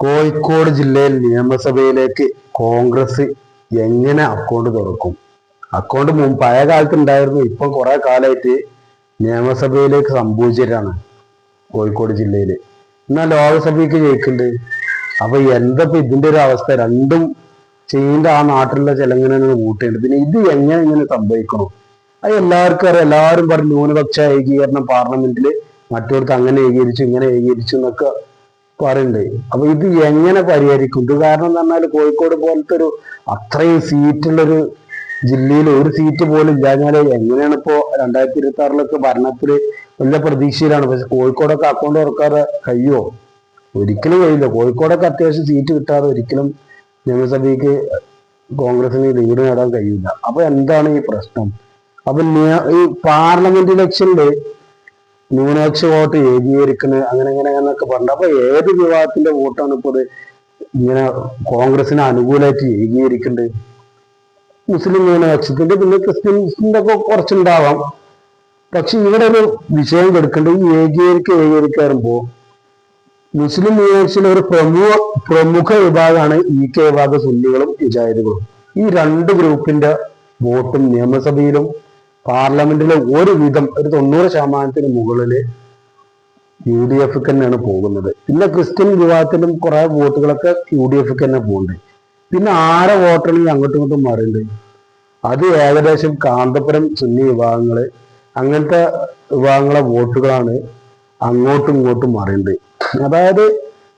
കോഴിക്കോട് ജില്ലയിൽ നിയമസഭയിലേക്ക് കോൺഗ്രസ് എങ്ങനെ അക്കൗണ്ട് തുറക്കും? അക്കൗണ്ട് പഴയ കാലത്ത് ഉണ്ടായിരുന്നു ഇപ്പൊ കുറെ കാലമായിട്ട് നിയമസഭയിലേക്ക് സംഭവിച്ചിട്ടാണ് കോഴിക്കോട് ജില്ലയിൽ എന്നാൽ ലോകസഭയ്ക്ക് ജയിക്കുന്നുണ്ട് അപ്പൊ എന്താ ഇപ്പൊ ഇതിന്റെ ഒരു അവസ്ഥ? രണ്ടും ചെയ്യേണ്ട ആ നാട്ടിലുള്ള ചെലങ്ങനെ കൂട്ടേണ്ടത്. പിന്നെ ഇത് എങ്ങനെ ഇങ്ങനെ സംഭവിക്കണം? അത് എല്ലാവർക്കും അറിയാം. എല്ലാവരും പറഞ്ഞു ന്യൂനപക്ഷ ഏകീകരണം പാർലമെന്റിൽ മറ്റവർക്ക് അങ്ങനെ ഏകീകരിച്ചു ഇങ്ങനെ ഏകീകരിച്ചു എന്നൊക്കെ പറയുന്നുണ്ട് അപ്പൊ ഇത് എങ്ങനെ പരിഹരിക്കും? ഇത് കാരണം എന്ന് പറഞ്ഞാൽ കോഴിക്കോട് പോലത്തെ ഒരു അത്രയും സീറ്റുള്ളൊരു ജില്ലയിൽ ഒരു സീറ്റ് പോലും ഇല്ലാഞ്ഞാൽ എങ്ങനെയാണ് ഇപ്പോ രണ്ടായിരത്തി ഇരുപത്തി ആറിലൊക്കെ ഭരണത്തിൽ വലിയ പ്രതീക്ഷയിലാണ്. പക്ഷെ കോഴിക്കോടൊക്കെ അക്കൗണ്ട് തുറക്കാതെ കഴിയുമോ ഒരിക്കലും കഴിയില്ല. കോഴിക്കോടൊക്കെ അത്യാവശ്യം സീറ്റ് കിട്ടാതെ ഒരിക്കലും നിയമസഭയ്ക്ക് കോൺഗ്രസിന് ലീഡ് നേടാൻ കഴിയില്ല. അപ്പൊ എന്താണ് ഈ പ്രശ്നം? അപ്പൊ ഈ പാർലമെന്റ് ഇലക്ഷനിൽ ന്യൂനപക്ഷ വോട്ട് ഏകീകരിക്കുന്നത് അങ്ങനെ അങ്ങനെ എന്നൊക്കെ പറഞ്ഞു അപ്പൊ ഏത് വിഭാഗത്തിന്റെ വോട്ടാണ് ഇപ്പോൾ ഇങ്ങനെ കോൺഗ്രസിന് അനുകൂലമായിട്ട് ഏകീകരിക്കേണ്ടത് മുസ്ലിം ന്യൂനപക്ഷത്തിന്റെ പിന്നെ ക്രിസ്ത്യൻസിന്റെ ഒക്കെ കുറച്ചുണ്ടാവാം. പക്ഷെ ഇവിടെ ഒരു വിഷയം കൊടുക്കേണ്ടത് ഈ ഏകീകരിക്കുക ഏകീകരിക്കാറുമ്പോ മുസ്ലിം ന്യൂനപക്ഷത്തിലെ ഒരു പ്രമുഖ പ്രമുഖ വിഭാഗമാണ് ഇ കെ വിഭാഗ സുന്നികളും ഇജാഹിദുകളും ഈ രണ്ട് ഗ്രൂപ്പിന്റെ വോട്ടും നിയമസഭയിലും പാർലമെന്റിലും ഒരു വിധം ഒരു തൊണ്ണൂറ് ശതമാനത്തിന് മുകളിൽ യു ഡി എഫ് തന്നെയാണ് പോകുന്നത്. പിന്നെ ക്രിസ്ത്യൻ വിഭാഗത്തിലും കുറെ വോട്ടുകളൊക്കെ യു ഡി എഫ് തന്നെ പോകുന്നുണ്ട്. പിന്നെ ആരെ വോട്ടുകളിൽ അങ്ങോട്ടും ഇങ്ങോട്ടും മാറുന്നുണ്ട് അത് ഏകദേശം കാന്തപുരം സുന്നി വിഭാഗങ്ങൾ അങ്ങനത്തെ വിഭാഗങ്ങളെ വോട്ടുകളാണ് അങ്ങോട്ടും ഇങ്ങോട്ടും മാറിയുന്നത് അതായത്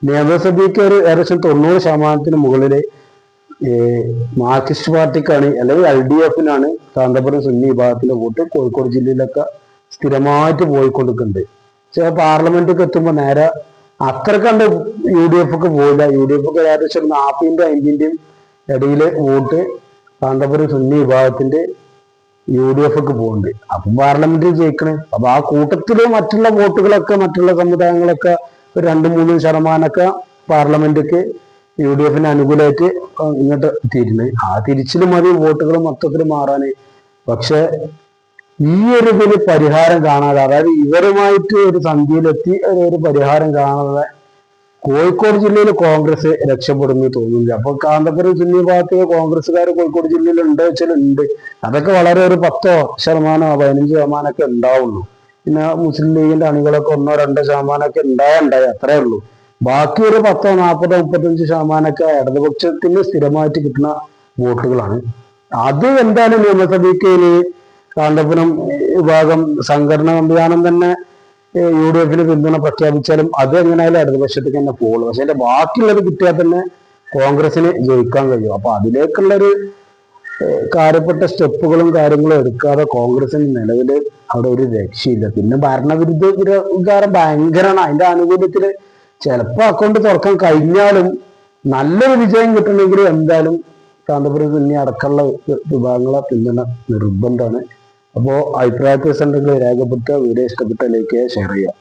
നിയമസഭയ്ക്ക് ഒരു ഏകദേശം തൊണ്ണൂറ് ശതമാനത്തിന് മുകളിൽ മാർക്സിസ്റ്റ് പാർട്ടിക്കാണ് അല്ലെങ്കിൽ എൽ ഡി എഫിനാണ് കാന്തപുരം സുന്നി വിഭാഗത്തിലെ വോട്ട് കോഴിക്കോട് ജില്ലയിലൊക്കെ സ്ഥിരമായിട്ട് പോയിക്കൊണ്ടിരിക്കുന്നുണ്ട്. പക്ഷെ പാർലമെന്റൊക്കെ എത്തുമ്പോൾ നേരെ അത്ര കണ്ട് യു ഡി എഫ് ഒക്കെ പോയില്ല. യു ഡി എഫ് ഒക്കെ ഏകദേശം നാൽപ്പതിന്റെ അഞ്ചിന്റെയും ഇടയിൽ വോട്ട് കാന്തപുരം സുന്നി വിഭാഗത്തിന്റെ യു ഡി എഫ് ഒക്കെ പോകുന്നുണ്ട് അപ്പം പാർലമെന്റിൽ ജയിക്കണേ. അപ്പൊ ആ കൂട്ടത്തിൽ മറ്റുള്ള വോട്ടുകളൊക്കെ മറ്റുള്ള സമുദായങ്ങളൊക്കെ രണ്ട് മൂന്ന് ശതമാനമൊക്കെ പാർലമെന്റിക്ക് യു ഡി എഫിന് അനുകൂലമായിട്ട് ഇങ്ങോട്ട് തിരിഞ്ഞ്. ആ തിരിച്ചിലും മതി വോട്ടുകൾ മൊത്തത്തിൽ മാറാന്. പക്ഷെ ഈ ഒരു ഇതിന് പരിഹാരം കാണാതെ അതായത് ഇവരുമായിട്ട് ഒരു സന്ധിയിലെത്തി ഒരു പരിഹാരം കാണാതെ കോഴിക്കോട് ജില്ലയിൽ കോൺഗ്രസ് രക്ഷപ്പെടുന്നു തോന്നുന്നില്ല. അപ്പൊ കാന്തപുരം സുന്നി ഭാഗത്ത് കോൺഗ്രസ്സുകാർ കോഴിക്കോട് ജില്ലയിൽ ഉണ്ട് വെച്ചാൽ ഉണ്ട് അതൊക്കെ വളരെ ഒരു പത്തോ ശതമാനമോ പതിനഞ്ച് ശതമാനമൊക്കെ ഉണ്ടാവുള്ളൂ. പിന്നെ മുസ്ലിം ലീഗിന്റെ അണികളൊക്കെ ഒന്നോ രണ്ടോ ശതമാനമൊക്കെ ഉണ്ടായ ഉണ്ടായി അത്രേ ഉള്ളൂ. ബാക്കി ഒരു പത്തോ നാൽപ്പതോ മുപ്പത്തഞ്ച് ശതമാനമൊക്കെ ഇടതുപക്ഷത്തിന് സ്ഥിരമായിട്ട് കിട്ടുന്ന വോട്ടുകളാണ്. അത് എന്തായാലും നിയമസഭയ്ക്ക് കാന്തപുരം വിഭാഗം സംഘടന സംവിധാനം തന്നെ യു ഡി എഫിന് പിന്തുണ പ്രഖ്യാപിച്ചാലും അത് എങ്ങനെയായാലും ഇടതുപക്ഷത്തേക്ക് തന്നെ പോകുള്ളൂ. പക്ഷെ അതിന്റെ ബാക്കിയുള്ളത് കിട്ടിയാൽ തന്നെ കോൺഗ്രസിന് ജയിക്കാൻ കഴിയും. അപ്പൊ അതിലേക്കുള്ളൊരു കാര്യപ്പെട്ട സ്റ്റെപ്പുകളും കാര്യങ്ങളും എടുക്കാതെ കോൺഗ്രസിന് നിലവിൽ അവിടെ ഒരു രക്ഷയില്ല. പിന്നെ ഭരണവിരുദ്ധ വിര- വികാരം ഭയങ്കരമാണ്. അതിന്റെ ആനുകൂല്യത്തിൽ ചിലപ്പോ അക്കൗണ്ട് തുറക്കാൻ കഴിഞ്ഞാലും നല്ലൊരു വിജയം കിട്ടണമെങ്കിൽ എന്തായാലും കാന്തപുരം തന്നെ അടക്കമുള്ള വിഭാഗങ്ങളെ പിന്തുണ നിർബന്ധമാണ്. അപ്പോൾ അഭിപ്രായ വ്യത്യാസം ഉണ്ടെങ്കിൽ രേഖപ്പെടുത്തുക. വീഡിയോ ഇഷ്ടപ്പെട്ട ലൈക്ക് ചെയ്യുക ഷെയർ ചെയ്യുക.